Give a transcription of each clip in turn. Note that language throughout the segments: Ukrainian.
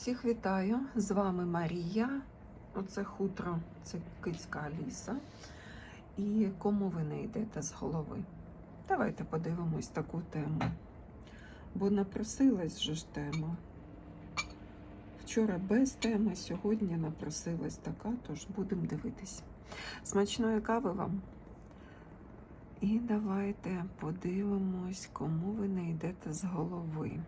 Всіх вітаю! З вами Марія. Оце хутро, це кицька Аліса. І кому ви не йдете з голови? Давайте подивимось таку тему. Бо напросилась же ж тема. Вчора без теми, сьогодні напросилась така, тож будемо дивитись. Смачної кави вам. І давайте подивимось, кому ви не йдете з голови.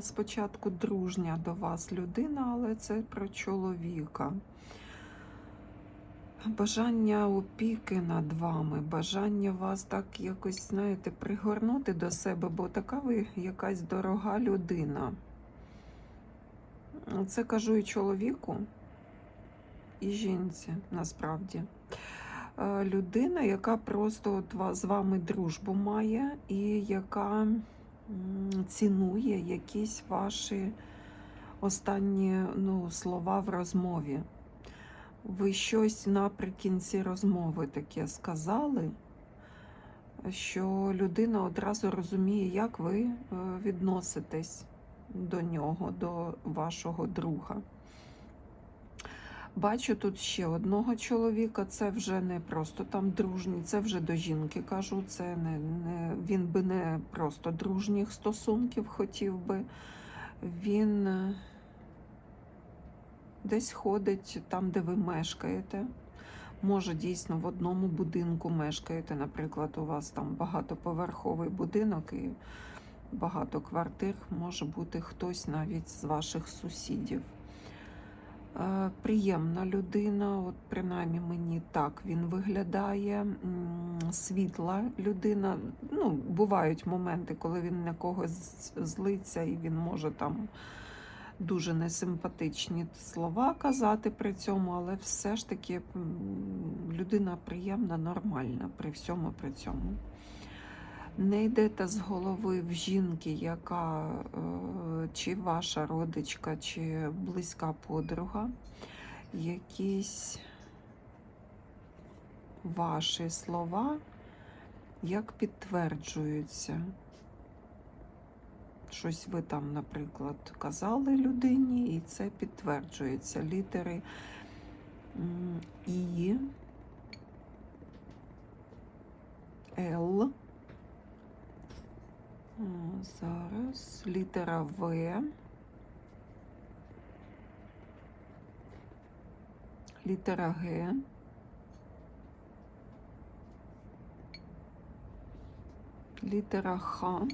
Спочатку дружня до вас людина, але це про чоловіка. Бажання опіки над вами, бажання вас так якось, знаєте, пригорнути до себе, бо така ви якась дорога людина. Це кажу і чоловіку, і жінці насправді. Е, Людина, яка просто от з вами дружбу має, і яка цінує якісь ваші останні ну, слова в розмові. Ви щось наприкінці розмови таке сказали, що людина одразу розуміє, як ви е, відноситесь до нього, до вашого друга. Бачу тут ще одного чоловіка. Це вже не просто там дружній, це вже до жінки кажу. Це не, не він би не просто дружніх стосунків хотів би. Він е, десь ходить там, де ви мешкаєте. Може, дійсно в одному будинку мешкаєте. Наприклад, у вас там багатоповерховий будинок і багато квартир. Може бути хтось навіть з ваших сусідів. Е, Приємна людина, от принаймні мені так він виглядає. Світла людина. Ну, бувають моменти, коли він на когось злиться, і він може там дуже несимпатичні слова казати при цьому, але все ж таки людина приємна, нормальна при всьому при цьому. Не йдете з голови в жінки, яка е, чи ваша родичка, чи близька подруга, якісь ваші слова як підтверджуються. Щось ви там, наприклад, казали людині, і це підтверджується. Літери м, І, Л. О, Зараз літера В. Літера Г. Літера Х.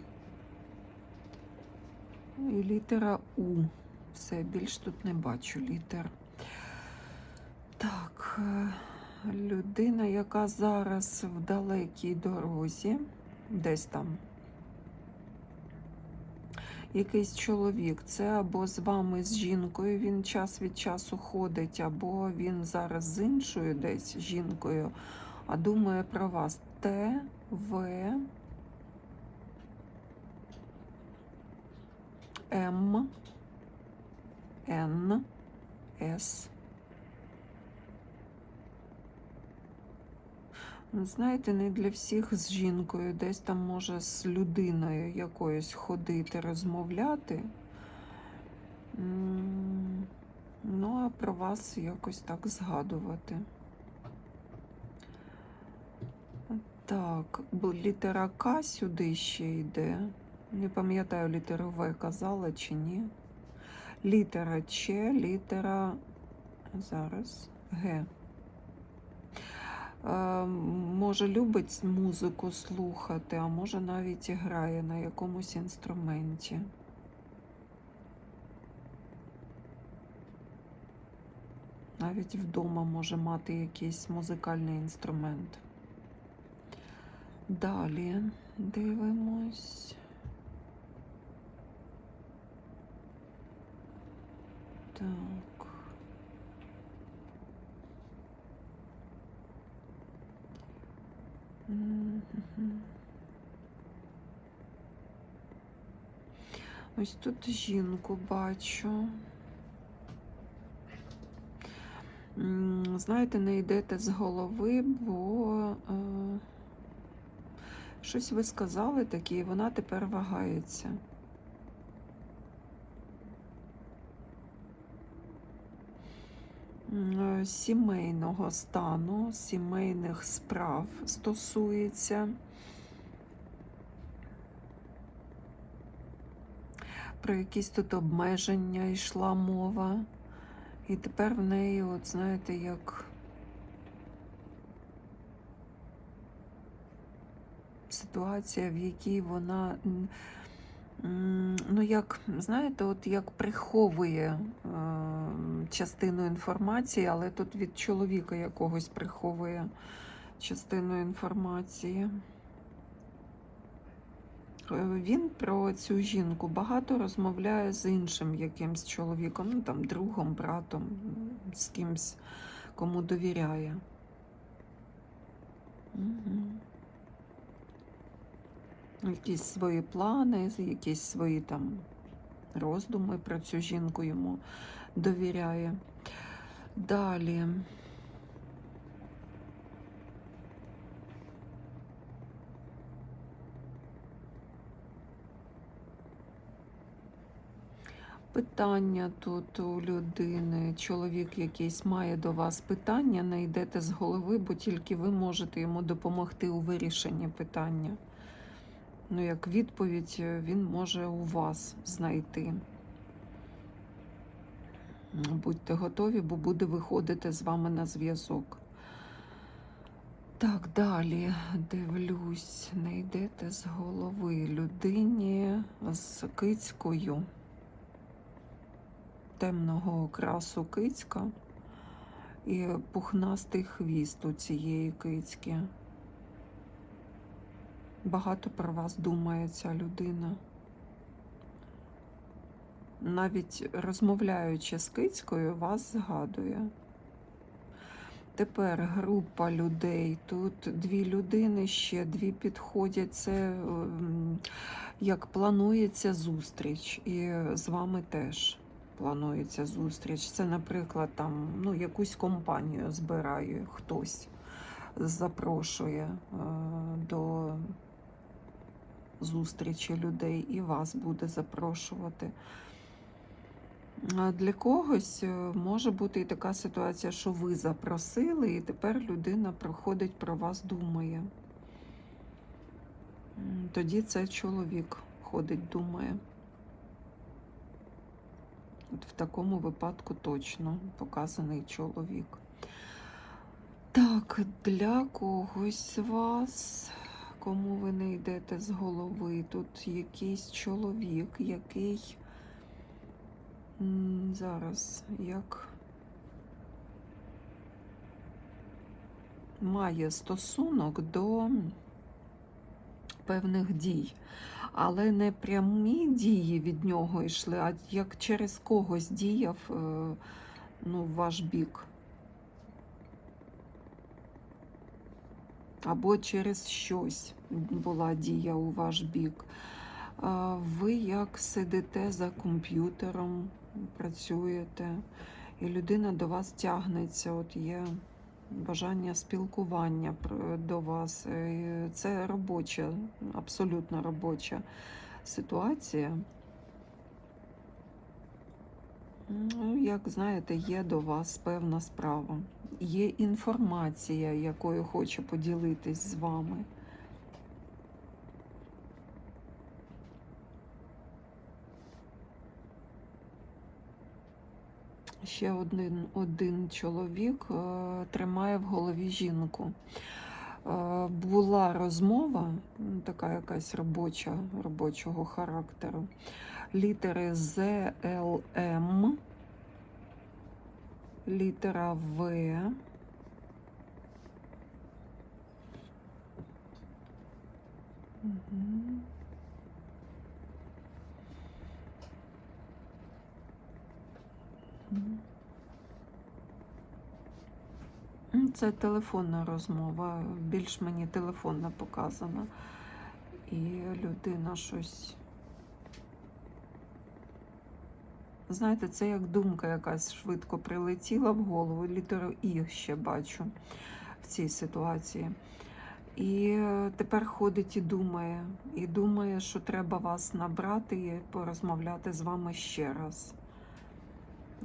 І літера У. Все, більш тут не бачу літер. Так, е, людина, яка зараз в далекій дорозі, десь там якийсь чоловік, це або з вами, з жінкою, він час від часу ходить, або він зараз з іншою десь жінкою, а думає про вас. Т, В, М, Н, С. Знаєте, не для всіх з жінкою, десь там може з людиною якоюсь ходити, розмовляти. Ну, а про вас якось так згадувати. Так, літера К сюди ще йде. Не пам'ятаю, літеру В казала чи ні. Літера Ч, літера зараз Г. Е, Може, любить музику слухати, а може навіть і грає на якомусь інструменті. Навіть вдома може мати якийсь музикальний інструмент. Далі дивимось. Так. Ось тут жінку бачу. Знаєте, не йдете з голови, бо е, Щось ви сказали таке, і вона тепер вагається. М, е, Сімейного стану, сімейних справ стосується. Про якісь тут обмеження йшла мова. І тепер в неї, от знаєте, як ситуація, в якій вона, ну як, знаєте, от як приховує е, частину інформації, але тут від чоловіка якогось приховує частину інформації. Е, Він про цю жінку багато розмовляє з іншим якимсь чоловіком, ну там другом, братом, з кимсь, кому довіряє. Угу. Якісь свої плани, якісь свої там роздуми про цю жінку йому довіряє. Далі. Питання тут у людини, чоловік якийсь має до вас питання, не йдете з голови, бо тільки ви можете йому допомогти у вирішенні питання. Ну, як відповідь він може у вас знайти. Будьте готові, бо буде виходити з вами на зв'язок. Так, далі дивлюсь, не йдете з голови людині з кицькою темного окрасу кицька і пухнастий хвіст у цієї кицьки. Багато про вас думає ця людина. Навіть розмовляючи з кицькою, вас згадує. Тепер група людей. Тут дві людини ще, дві підходять. Це ем, як планується зустріч, і з вами теж планується зустріч. Це, наприклад, там ну, якусь компанію збирає хтось, запрошує е, до зустрічі людей і вас буде запрошувати. Для когось е, може бути і така ситуація, що ви запросили, і тепер людина проходить про вас, думає. Тоді це чоловік ходить, думає. От в такому випадку точно показаний чоловік. Так, для когось з вас, кому ви не йдете з голови, тут якийсь чоловік, який зараз як має стосунок до певних дій. Але не прямі дії від нього йшли, а як через когось діяв е, ну, ваш бік. Або через щось була дія у ваш бік. Ви як сидите за комп'ютером, працюєте, і людина до вас тягнеться, от є бажання спілкування до вас. Це робоча, абсолютно робоча ситуація. Ну, як знаєте, є до вас певна справа. Є інформація, якою хоче поділитись з вами. Ще один, один чоловік е, тримає в голові жінку. Е, була розмова, така якась робоча, робочого характеру. Літери З, Л, літера В. Мгм. Мгм. М, Це телефонна розмова, більш мені телефонна показана. І людина щось. Знаєте, це як думка якась швидко прилетіла в голову. Літеру І ще бачу в цій ситуації. І тепер ходить і думає, і думає, що треба вас набрати і порозмовляти з вами ще раз,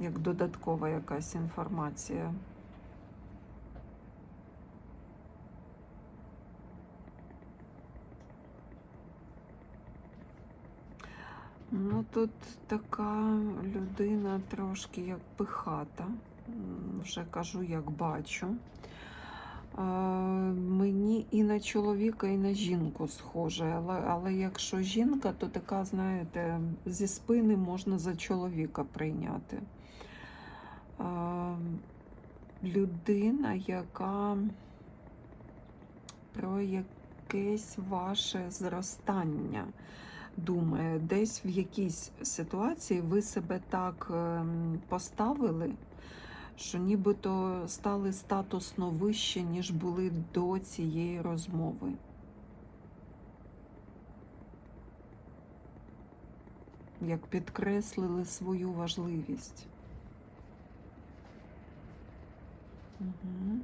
як додаткова якась інформація. Ну, тут така людина трошки як пихата. Вже кажу, як бачу. Мені і на чоловіка, і на жінку схоже. Але, але якщо жінка, то така, знаєте, зі спини можна за чоловіка прийняти. Людина, яка про якесь ваше зростання думає, десь в якійсь ситуації ви себе так ем, поставили, що нібито стали статусно вище, ніж були до цієї розмови. Як підкреслили свою важливість. Угу.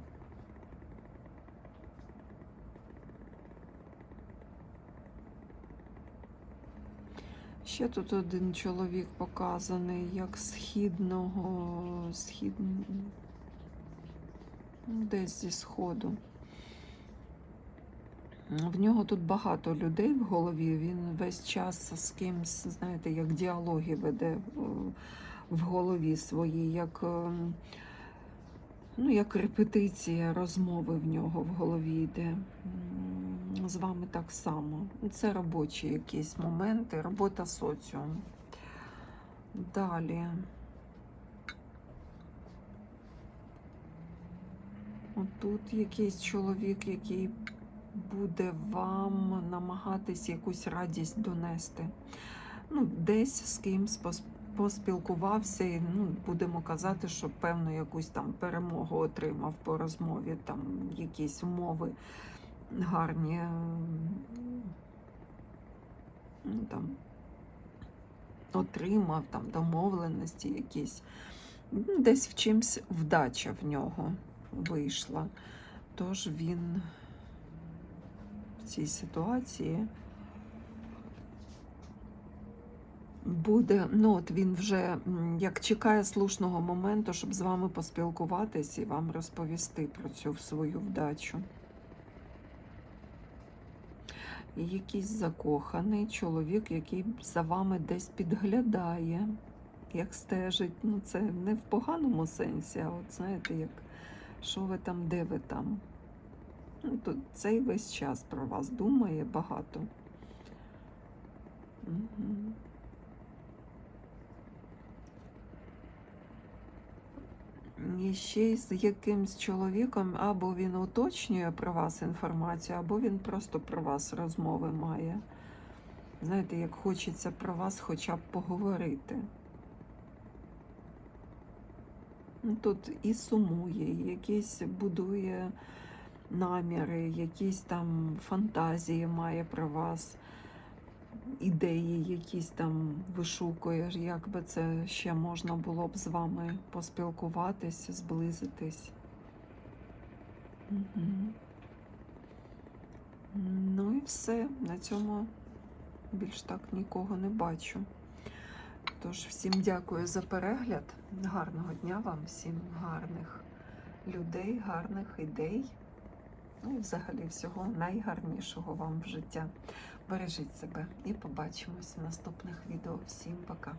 Ще тут один чоловік показаний як східного, схід... ну, десь зі сходу. В нього тут багато людей в голові. Він весь час з кимсь, знаєте, як діалоги веде е, в голові своїй, як, е, ну, як репетиція розмови в нього в голові йде. З вами так само. Це робочі якісь моменти, робота соціуму. Далі. Отут якийсь чоловік, який буде вам намагатись якусь радість донести. Ну, десь з кимсь поспілкувався, і ну, будемо казати, що певну якусь там перемогу отримав по розмові, там якісь умови гарні. Ну, там, отримав там домовленості якісь. Ну, Десь в чимсь вдача в нього вийшла. Тож він в цій ситуації буде, ну от він вже як чекає слушного моменту, щоб з вами поспілкуватись і вам розповісти про цю свою вдачу. І якийсь закоханий чоловік, який за вами десь підглядає, як стежить. Ну, це не в поганому сенсі, а от знаєте, як що ви там, де ви там. Ну, то цей весь час про вас думає багато. Угу. Ще й з якимсь чоловіком або він уточнює про вас інформацію, або він просто про вас розмови має. Знаєте, як хочеться про вас хоча б поговорити. Ну, Тут і сумує, і якісь будує наміри, якісь там фантазії має про вас, ідеї якісь там вишукує, як би це ще можна було б з вами поспілкуватись, зблизитись. Угу. Ну і все. На цьому більш так нікого не бачу. Тож всім дякую за перегляд. Гарного дня вам, всім гарних людей, гарних ідей. Ну і взагалі всього найгарнішого вам в життя. Бережіть себе і побачимось в наступних відео. Всім пока!